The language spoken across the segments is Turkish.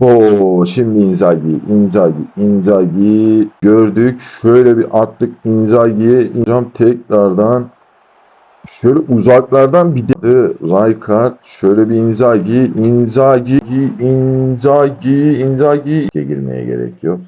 Oo, şimdi Inzaghi, Inzaghi, Inzaghi gördük. Şöyle bir attık Inzaghi'ye. Hocam tekrardan şöyle uzaklardan bir de Rijkaard. Şöyle bir Inzaghi, Inzaghi, Inzaghi, Inzaghi. girmeye gerek yok.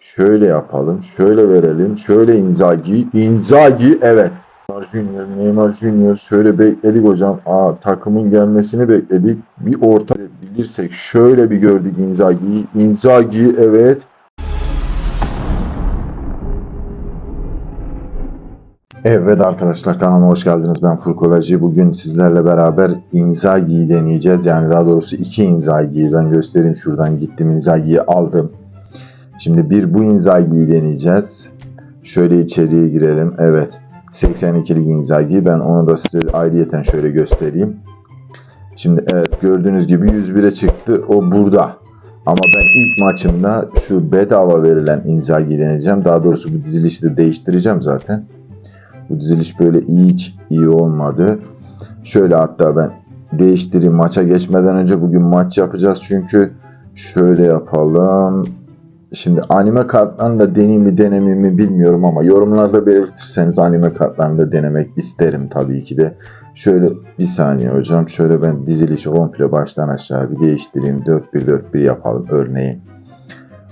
Şöyle yapalım, şöyle verelim, şöyle Inzaghi, Inzaghi, evet. Neymar Junior, Neymar Junior şöyle bekledik hocam. Aa, takımın gelmesini bekledik. Bir orta bilirsek şöyle bir gördük Inzaghi'yi. Inzaghi evet. Evet arkadaşlar kanalıma hoş geldiniz. Ben Furkolacı. Bugün sizlerle beraber Inzaghi'yi deneyeceğiz. Yani daha doğrusu iki Inzaghi'yi ben göstereyim. Şuradan gittim Inzaghi'yi aldım. Şimdi bir bu Inzaghi'yi deneyeceğiz. Şöyle içeriye girelim. Evet. 82'lik Inzaghi. Ben onu da size ayrıyeten şöyle göstereyim. Şimdi evet gördüğünüz gibi 101'e çıktı. O burada. Ama ben ilk maçımda şu bedava verilen Inzaghi'yi deneyeceğim. Daha doğrusu bu dizilişi de değiştireceğim zaten. Bu diziliş böyle hiç iyi olmadı. Şöyle hatta ben değiştireyim maça geçmeden önce bugün maç yapacağız çünkü şöyle yapalım. Şimdi anime kartlarını da deneyim mi denemeyeyim mi bilmiyorum ama yorumlarda belirtirseniz anime kartlarını denemek isterim tabii ki de. Şöyle bir saniye hocam. Şöyle ben dizilişi komple baştan aşağı bir değiştireyim. 4-1-4-1 yapalım örneğin.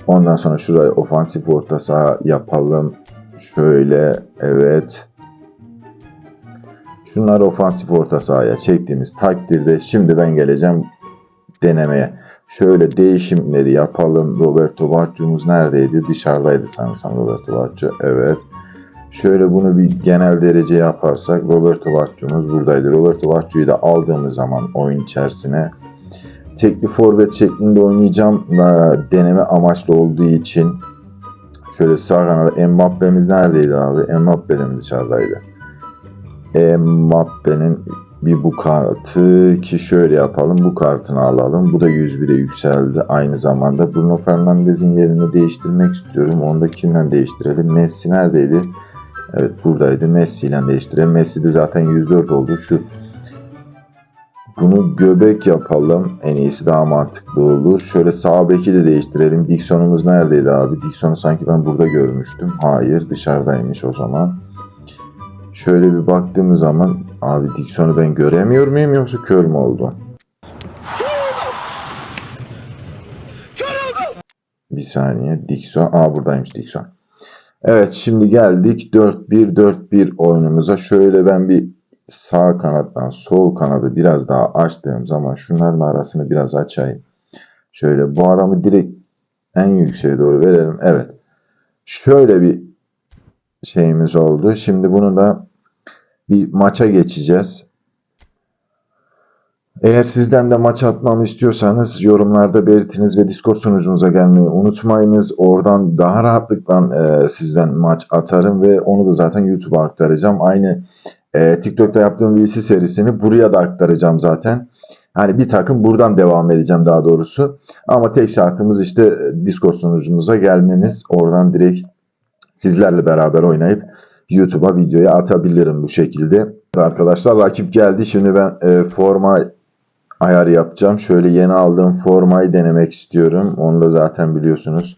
Ondan sonra şuraya ofansif orta saha yapalım. Şöyle evet. Şunları ofansif orta sahaya çektiğimiz takdirde şimdi ben geleceğim denemeye. Şöyle değişimleri yapalım. Roberto Baggio'muz neredeydi? Dışarıdaydı sanırsam Roberto Baggio. Evet. Şöyle bunu bir genel derece yaparsak Roberto Baggio'muz buradaydı. Roberto Baggio'yu da aldığımız zaman oyun içerisine tekli forvet şeklinde oynayacağım. Deneme amaçlı olduğu için şöyle sağ kanada Mbappe'miz neredeydi abi? Mbappe de mi dışarıdaydı? Mbappe'nin bir bu kartı ki şöyle yapalım. Bu kartını alalım. Bu da 101'e yükseldi. Aynı zamanda Bruno Fernandes'in yerini değiştirmek istiyorum. Onu da kimden değiştirelim? Messi neredeydi? Evet buradaydı. Messi ile değiştirelim. Messi de zaten 104 oldu. Şu bunu göbek yapalım. En iyisi daha mantıklı olur. Şöyle sağ beki de değiştirelim. Dixon'umuz neredeydi abi? Dixon'u sanki ben burada görmüştüm. Hayır dışarıdaymış o zaman. Şöyle bir baktığımız zaman abi Dixon'u ben göremiyor muyum yoksa kör mü oldu? Bir saniye. Dixon. Aa buradaymış Dixon. Evet şimdi geldik 4-1-4-1 oyunumuza. Şöyle ben bir sağ kanattan sol kanadı biraz daha açtığım zaman şunların arasını biraz açayım. Şöyle bu aramı direkt en yükseğe doğru verelim. Evet. Şöyle bir şeyimiz oldu. Şimdi bunu da bir maça geçeceğiz. Eğer sizden de maç atmamı istiyorsanız yorumlarda belirtiniz ve Discord sunucumuza gelmeyi unutmayınız. Oradan daha rahatlıkla e, sizden maç atarım ve onu da zaten YouTube'a aktaracağım. Aynı e, TikTok'ta yaptığım VC serisini buraya da aktaracağım zaten. Hani bir takım buradan devam edeceğim daha doğrusu. Ama tek şartımız işte Discord sunucumuza gelmeniz. Oradan direkt sizlerle beraber oynayıp YouTube'a videoyu atabilirim bu şekilde. Arkadaşlar rakip geldi. Şimdi ben e, forma ayar yapacağım. Şöyle yeni aldığım formayı denemek istiyorum. Onu da zaten biliyorsunuz.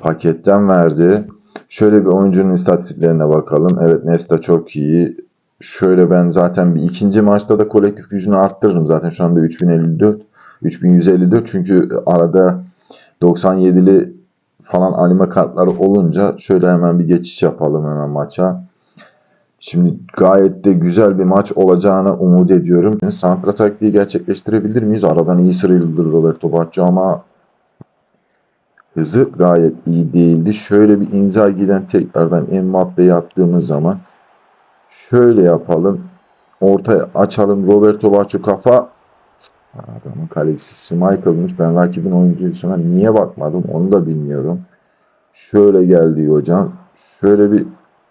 Paketten verdi. Şöyle bir oyuncunun istatistiklerine bakalım. Evet Nesta çok iyi. Şöyle ben zaten bir ikinci maçta da kolektif gücünü arttırırım. Zaten şu anda 3054. 3154 çünkü arada 97'li falan anime kartları olunca şöyle hemen bir geçiş yapalım hemen maça. Şimdi gayet de güzel bir maç olacağını umut ediyorum. Santra taktiği gerçekleştirebilir miyiz? Aradan iyi sıyrıldı Roberto Baggio ama hızı gayet iyi değildi. Şöyle bir Inzaghi'den tekrardan Mbappe yaptığımız zaman şöyle yapalım. Ortaya açalım. Roberto Baggio kafa Adamın kalecisi Schmeichel'mış. Ben rakibin oyuncusuna niye bakmadım onu da bilmiyorum. Şöyle geldi hocam. Şöyle bir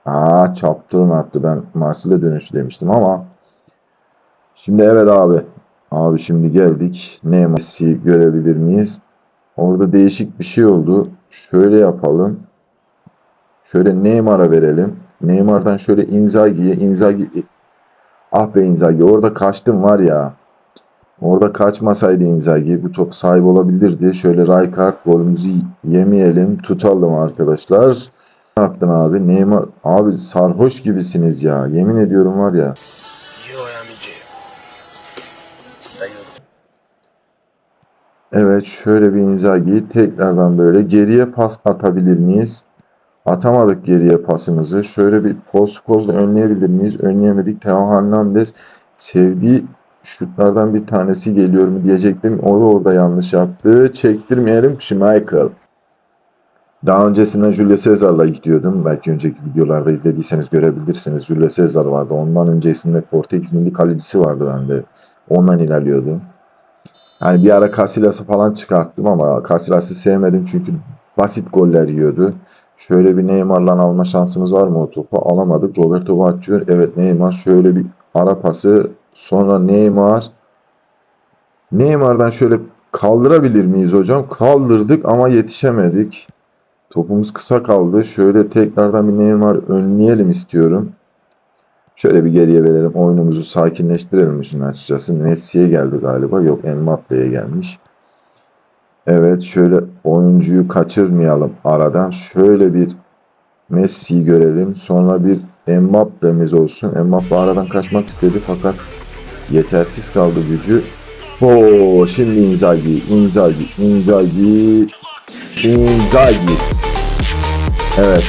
Aa çaptırın attı. Ben Marsilya dönüşü demiştim ama şimdi evet abi. Abi şimdi geldik. Neymar'ı görebilir miyiz? Orada değişik bir şey oldu. Şöyle yapalım. Şöyle Neymar'a verelim. Neymar'dan şöyle Inzaghi'ye. Inzaghi Ah be Inzaghi orada kaçtım var ya. Orada kaçmasaydı Inzaghi bu top sahip olabilirdi. Şöyle Rijkaard golümüzü yemeyelim. Tutalım arkadaşlar. Ne yaptın abi? Neymar abi sarhoş gibisiniz ya. Yemin ediyorum var ya. Evet şöyle bir Inzaghi tekrardan böyle geriye pas atabilir miyiz? Atamadık geriye pasımızı. Şöyle bir post kozla önleyebilir miyiz? Önleyemedik. Teo Hernandez sevdiği şutlardan bir tanesi geliyor mu diyecektim. O da orada yanlış yaptı. Çektirmeyelim Schmeichel. Daha öncesinden Julio Cesar'la gidiyordum. Belki önceki videolarda izlediyseniz görebilirsiniz. Julio Cesar vardı. Ondan öncesinde Portekiz milli kalecisi vardı bende. Ondan ilerliyordum. Yani bir ara Casillas'ı falan çıkarttım ama Casillas'ı sevmedim çünkü basit goller yiyordu. Şöyle bir Neymar'la alma şansımız var mı o topu? Alamadık. Roberto Baggio. Evet Neymar şöyle bir ara pası. Sonra Neymar. Neymar'dan şöyle kaldırabilir miyiz hocam? Kaldırdık ama yetişemedik. Topumuz kısa kaldı. Şöyle tekrardan bir Neymar önleyelim istiyorum. Şöyle bir geriye verelim. Oyunumuzu sakinleştirelim işin açıkçası. Messi'ye geldi galiba. Yok Mbappe'ye gelmiş. Evet şöyle oyuncuyu kaçırmayalım aradan. Şöyle bir Messi'yi görelim. Sonra bir Mbappe'miz olsun. Mbappe aradan kaçmak istedi fakat yetersiz kaldı gücü. Oo şimdi Inzaghi, Inzaghi, Inzaghi, Inzaghi. Evet.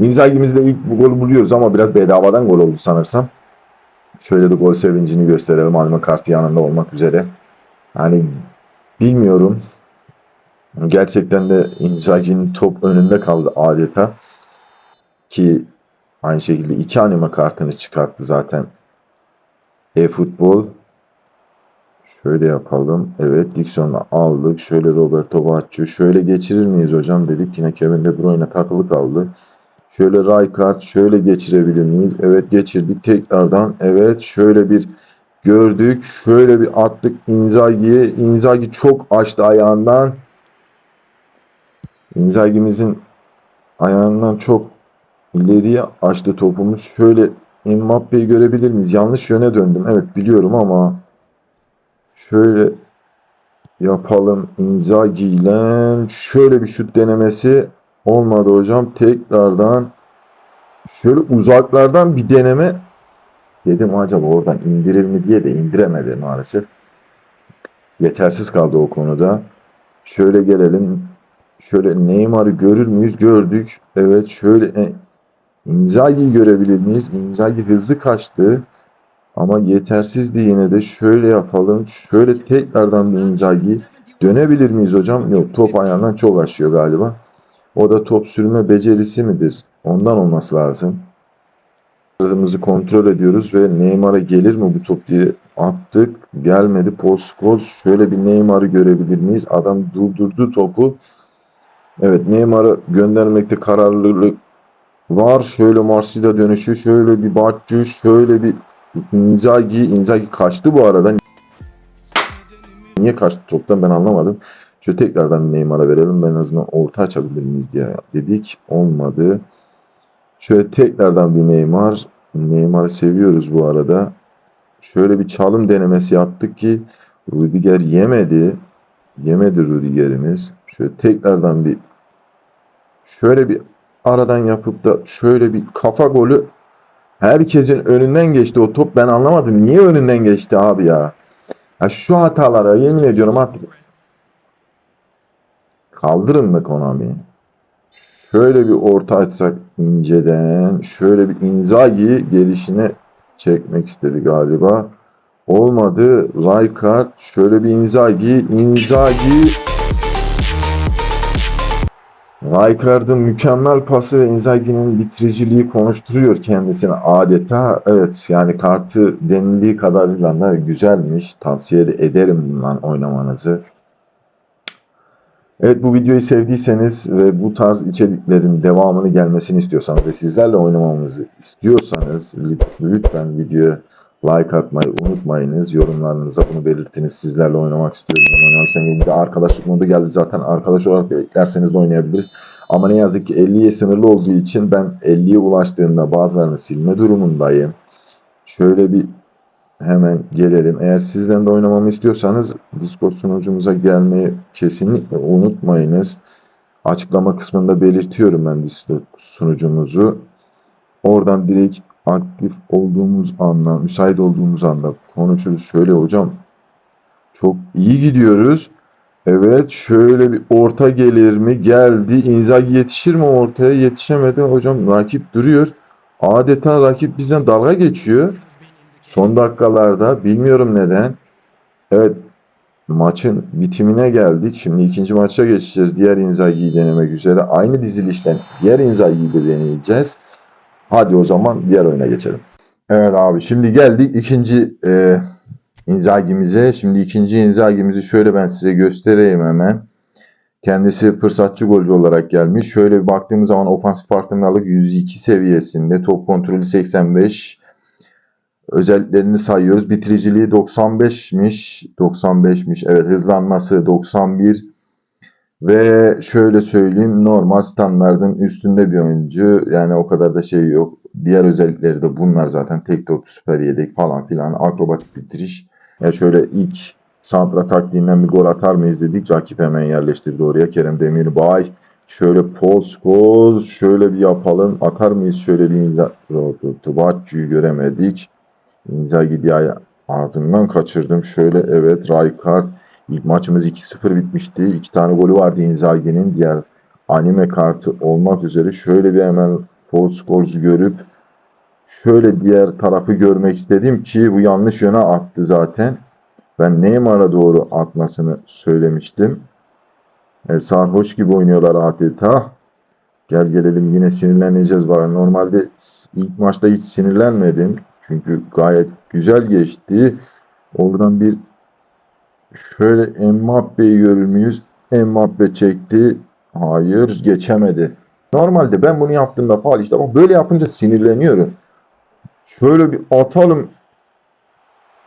Inzaghi'mizle ilk bu golü buluyoruz ama biraz bedavadan gol oldu sanırsam. Şöyle de gol sevincini gösterelim. Alma kartı yanında olmak üzere. Hani bilmiyorum. Gerçekten de Inzaghi'nin top önünde kaldı adeta. Ki aynı şekilde iki anima kartını çıkarttı zaten. E-futbol. Şöyle yapalım. Evet Dixon'la aldık. Şöyle Roberto Baggio. Şöyle geçirir miyiz hocam dedik. Yine Kevin De Bruyne takılı kaldı. Şöyle Rijkaard şöyle geçirebilir miyiz? Evet geçirdik tekrardan. Evet şöyle bir gördük. Şöyle bir attık Inzaghi'ye. Inzaghi çok açtı ayağından. Inzaghi'mizin ayağından çok ileriye açtı topumuz. Şöyle Mbappe'yi görebilir miyiz? Yanlış yöne döndüm. Evet biliyorum ama şöyle yapalım Inzaghi ile şöyle bir şut denemesi olmadı hocam. Tekrardan şöyle uzaklardan bir deneme dedim acaba oradan indirir mi diye de indiremedi maalesef. Yetersiz kaldı o konuda. Şöyle gelelim. Şöyle Neymar'ı görür müyüz? Gördük. Evet şöyle Inzaghi'yi görebilir miyiz? Inzaghi hızlı kaçtı. Ama yetersizdi yine de. Şöyle yapalım. Şöyle tekrardan bir Inzaghi. Dönebilir miyiz hocam? Yok top ayağından çok aşıyor galiba. O da top sürme becerisi midir? Ondan olması lazım. Hızımızı kontrol ediyoruz ve Neymar'a gelir mi bu top diye attık. Gelmedi. Poskol. Şöyle bir Neymar'ı görebilir miyiz? Adam durdurdu topu. Evet Neymar'ı göndermekte kararlılık var. Şöyle Marsilya dönüşü. Şöyle bir Baggio. Şöyle bir Inzaghi. Inzaghi kaçtı bu arada. Niye kaçtı toptan ben anlamadım. Şöyle tekrardan Neymar'a verelim. Ben en azından orta açabilir miyiz diye dedik. Olmadı. Şöyle tekrardan bir Neymar. Neymar'ı seviyoruz bu arada. Şöyle bir çalım denemesi yaptık ki Rudiger yemedi. Yemedi Rudiger'imiz. Şöyle tekrardan bir şöyle bir aradan yapıp da şöyle bir kafa golü herkesin önünden geçti o top. Ben anlamadım. Niye önünden geçti abi ya? Ya şu hatalara yemin ediyorum artık kaldırın mı Konami? Şöyle bir orta açsak inceden şöyle bir Inzaghi gelişine çekmek istedi galiba. Olmadı. Rijkaard şöyle bir Inzaghi. Inzaghi Rijkaard'ın mükemmel pası ve Inzaghi'nin bitiriciliği konuşturuyor kendisine adeta. Evet yani kartı denildiği kadarıyla da güzelmiş. Tavsiye de ederim bundan oynamanızı. Evet bu videoyu sevdiyseniz ve bu tarz içeriklerin devamını gelmesini istiyorsanız ve sizlerle oynamamızı istiyorsanız lütfen videoya like atmayı unutmayınız. Yorumlarınızda bunu belirtiniz. Sizlerle oynamak istiyorum. Oynarsan bir de arkadaşlık modu geldi zaten. Arkadaş olarak eklerseniz oynayabiliriz. Ama ne yazık ki 50'ye sınırlı olduğu için ben 50'ye ulaştığında bazılarını silme durumundayım. Şöyle bir hemen gelelim. Eğer sizden de oynamamı istiyorsanız Discord sunucumuza gelmeyi kesinlikle unutmayınız. Açıklama kısmında belirtiyorum ben Discord sunucumuzu. Oradan direkt aktif olduğumuz anda, müsait olduğumuz anda konuşuruz. Şöyle hocam çok iyi gidiyoruz. Evet şöyle bir orta gelir mi? Geldi. Inzaghi yetişir mi ortaya? Yetişemedi. Hocam rakip duruyor. Adeta rakip bizden dalga geçiyor. Son dakikalarda bilmiyorum neden. Evet maçın bitimine geldik. Şimdi ikinci maça geçeceğiz. Diğer Inzaghi'yi denemek üzere. Aynı dizilişten diğer Inzaghi'yi de deneyeceğiz. Hadi o zaman diğer oyuna geçelim. Evet abi şimdi geldik ikinci e, Inzaghi'mize. Şimdi ikinci Inzaghi'mizi şöyle ben size göstereyim hemen. Kendisi fırsatçı golcü olarak gelmiş. Şöyle bir baktığımız zaman ofansif farkındalık 102 seviyesinde. Top kontrolü 85. Özelliklerini sayıyoruz. Bitiriciliği 95'miş. 95'miş. Evet hızlanması 91. Ve şöyle söyleyeyim normal standardın üstünde bir oyuncu. Yani o kadar da şey yok. Diğer özellikleri de bunlar zaten. Tek top süper yedek falan filan. Akrobatik bitiriş. Ya şöyle ilk Santra taktiğinden bir gol atar mıyız dedik. Rakip hemen yerleştirdi oraya. Kerem Demirbay. Şöyle poz koz. Şöyle bir yapalım. Atar mıyız? Şöyle bir imza. Tubatçı'yı göremedik. İnzaghi diye ağzından kaçırdım. Şöyle evet Rijkaard. İlk maçımız 2-0 bitmişti. İki tane golü vardı Inzaghi'nin. Diğer anime kartı olmak üzere. Şöyle bir hemen Paul Scholes'u görüp şöyle diğer tarafı görmek istedim ki bu yanlış yöne attı zaten. Ben Neymar'a doğru atmasını söylemiştim. E, sarhoş gibi oynuyorlar adeta. Gel gelelim yine sinirleneceğiz var. Normalde ilk maçta hiç sinirlenmedim. Çünkü gayet güzel geçti. Oradan bir şöyle Mbappe'yi görür müyüz? Mbappe çekti. Hayır geçemedi. Normalde ben bunu yaptığımda faal işte ama böyle yapınca sinirleniyorum. Şöyle bir atalım.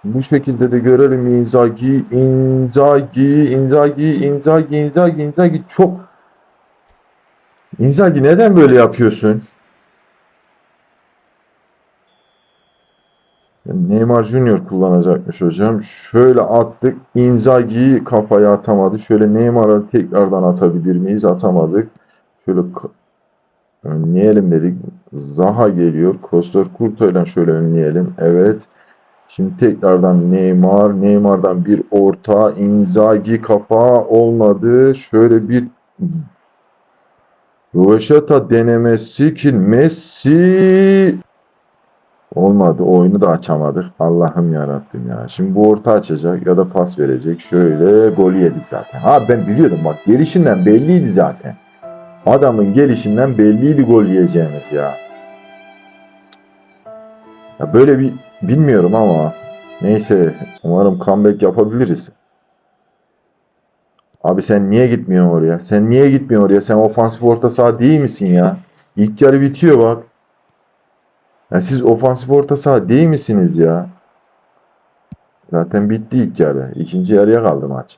Bu şekilde de görelim Inzaghi, Inzaghi, Inzaghi, Inzaghi, Inzaghi, Inzaghi çok Inzaghi neden böyle yapıyorsun? Neymar Junior kullanacakmış hocam. Şöyle attık. Inzaghi'yi kafaya atamadı. Şöyle Neymar'a tekrardan atabilir miyiz? Atamadık. Şöyle önleyelim dedik. Zaha geliyor. Kostor Kurto'yla şöyle önleyelim. Evet. Şimdi tekrardan Neymar. Neymar'dan bir orta. Inzaghi kafa olmadı. Şöyle bir Röveşata denemesi ki Messi olmadı. Oyunu da açamadık. Allah'ım yarabbim ya. Şimdi bu orta açacak ya da pas verecek. Şöyle golü yedik zaten. Ha ben biliyordum bak gelişinden belliydi zaten. Adamın gelişinden belliydi gol yiyeceğimiz ya. Ya böyle bir bilmiyorum ama neyse umarım comeback yapabiliriz. Abi sen niye gitmiyorsun oraya? Sen niye gitmiyorsun oraya? Sen ofansif orta saha değil misin ya? İlk yarı bitiyor bak. Ya siz ofansif orta saha değil misiniz ya? Zaten bitti ilk yarı. İkinci yarıya kaldı maç.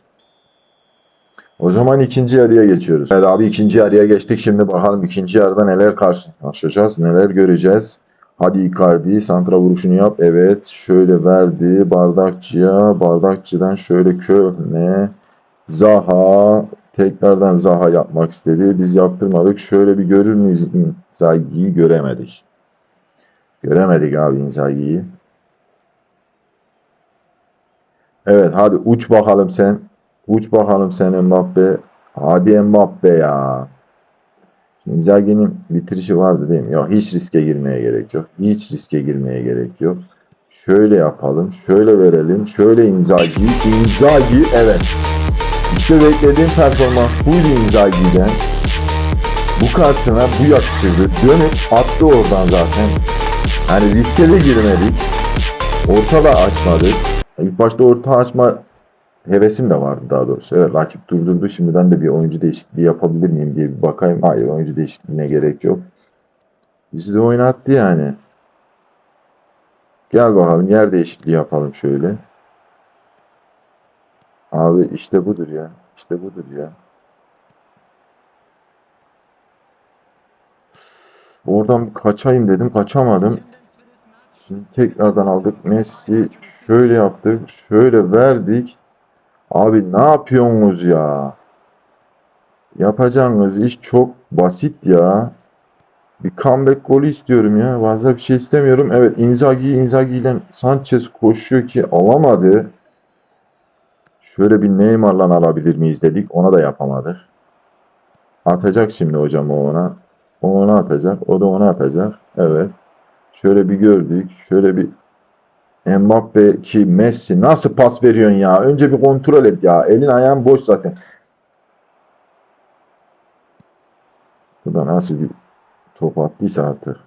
O zaman ikinci yarıya geçiyoruz. Evet abi ikinci yarıya geçtik. Şimdi bakalım ikinci yarıda neler karşılaşacağız, neler göreceğiz. Hadi Icardi santra vuruşunu yap. Evet şöyle verdi Bardakçı'ya. Bardakçı'dan şöyle Köhne. Zaha. Tekrardan Zaha yapmak istedi. Biz yaptırmadık. Şöyle bir görür müyüz? Inzaghi'yi göremedik. Göremedik abi Inzaghi'yi. Evet hadi uç bakalım sen. Uç bakalım sen Mbappe. Hadi Mbappe ya. Inzaghi'nin bitirişi vardı değil mi? Yok hiç riske girmeye gerek yok. Hiç riske girmeye gerek yok. Şöyle yapalım. Şöyle verelim. Şöyle Inzaghi. Inzaghi evet. İşte beklediğim performans buydu Inzaghi'den. Bu kartına bu yakışırdı. Dönüp attı oradan zaten. Hani riske de girmedik. Orta da açmadık. İlk başta orta açma hevesim de vardı daha doğrusu. Evet rakip durdurdu. Şimdi ben de bir oyuncu değişikliği yapabilir miyim diye bir bakayım. Hayır oyuncu değişikliğine gerek yok. Bizi de oynattı yani. Gel bakalım yer değişikliği yapalım şöyle. Abi işte budur ya. İşte budur ya. Oradan kaçayım dedim. Kaçamadım. Şimdi tekrardan aldık. Messi şöyle yaptık, şöyle verdik. Abi ne yapıyorsunuz ya? Yapacağınız iş çok basit ya. Bir comeback golü istiyorum ya. Fazla bir şey istemiyorum. Evet Inzaghi, Inzaghi ile Sanchez koşuyor ki alamadı. Şöyle bir Neymar'la alabilir miyiz dedik. Ona da yapamadık. Atacak şimdi hocam ona. O ona atacak. O da ona atacak. Evet. Şöyle bir gördük. Şöyle bir Mbappe ki Messi nasıl pas veriyorsun ya? Önce bir kontrol et ya. Elin ayağın boş zaten. Bu da nasıl bir top attıysa artık.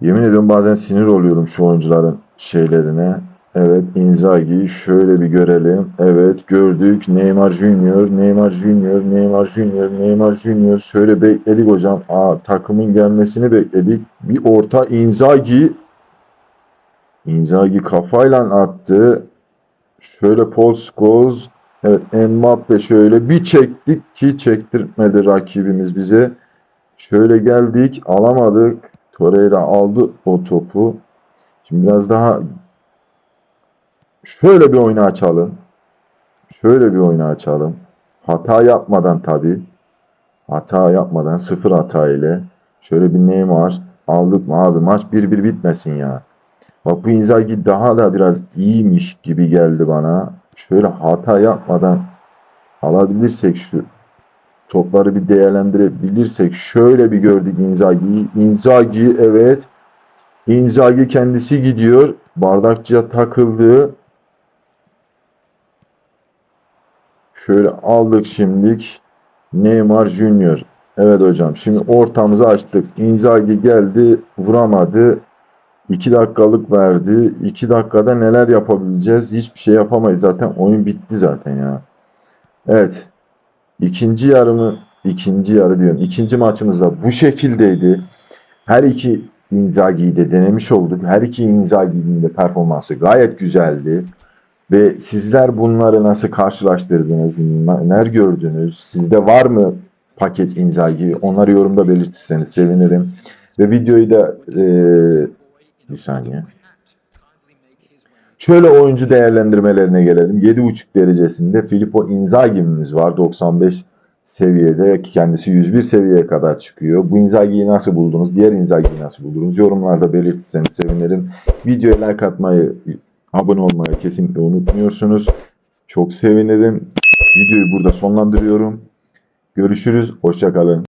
Yemin ediyorum bazen sinir oluyorum şu oyuncuların şeylerine. Evet Inzaghi şöyle bir görelim. Evet gördük. Neymar Junior, Neymar Junior, Neymar Junior, Neymar Junior. Şöyle bekledik hocam. Aa, takımın gelmesini bekledik. Bir orta Inzaghi. Inzaghi kafayla attı. Şöyle Paul Scholes. Evet Mbappe şöyle bir çektik ki çektirtmedi rakibimiz bize. Şöyle geldik alamadık. Torreira aldı o topu. Şimdi biraz daha şöyle bir oyunu açalım. Şöyle bir oyunu açalım. Hata yapmadan tabii. Hata yapmadan sıfır hata ile. Şöyle bir Neymar aldık mı abi maç 1-1 bitmesin ya. Bak bu Inzaghi daha da biraz iyiymiş gibi geldi bana. Şöyle hata yapmadan alabilirsek şu topları bir değerlendirebilirsek şöyle bir gördük Inzaghi'yi. Inzaghi evet. Inzaghi kendisi gidiyor. Bardakçıya takıldı. Şöyle aldık şimdilik. Neymar Junior. Evet hocam. Şimdi ortamızı açtık. Inzaghi geldi. Vuramadı. 2 dakikalık verdi. 2 dakikada neler yapabileceğiz? Hiçbir şey yapamayız zaten. Oyun bitti zaten ya. Evet. İkinci yarımı ikinci yarı diyorum. İkinci maçımız da bu şekildeydi. Her iki Inzaghi'yi de denemiş olduk. Her iki Inzaghi'nin de performansı gayet güzeldi. Ve sizler bunları nasıl karşılaştırdınız? Neler gördünüz? Sizde var mı paket Inzaghi? Onları yorumda belirtirseniz sevinirim. Ve videoyu da eee bir saniye. Şöyle oyuncu değerlendirmelerine gelelim. 7.5 derecesinde Filippo Inzaghi'miz var. 95 seviyede. Kendisi 101 seviyeye kadar çıkıyor. Bu Inzaghi'yi nasıl buldunuz? Diğer Inzaghi'yi nasıl buldunuz? Yorumlarda belirtirseniz sevinirim. Videoya like atmayı, abone olmayı kesinlikle unutmuyorsunuz. Çok sevinirim. Videoyu burada sonlandırıyorum. Görüşürüz. Hoşçakalın.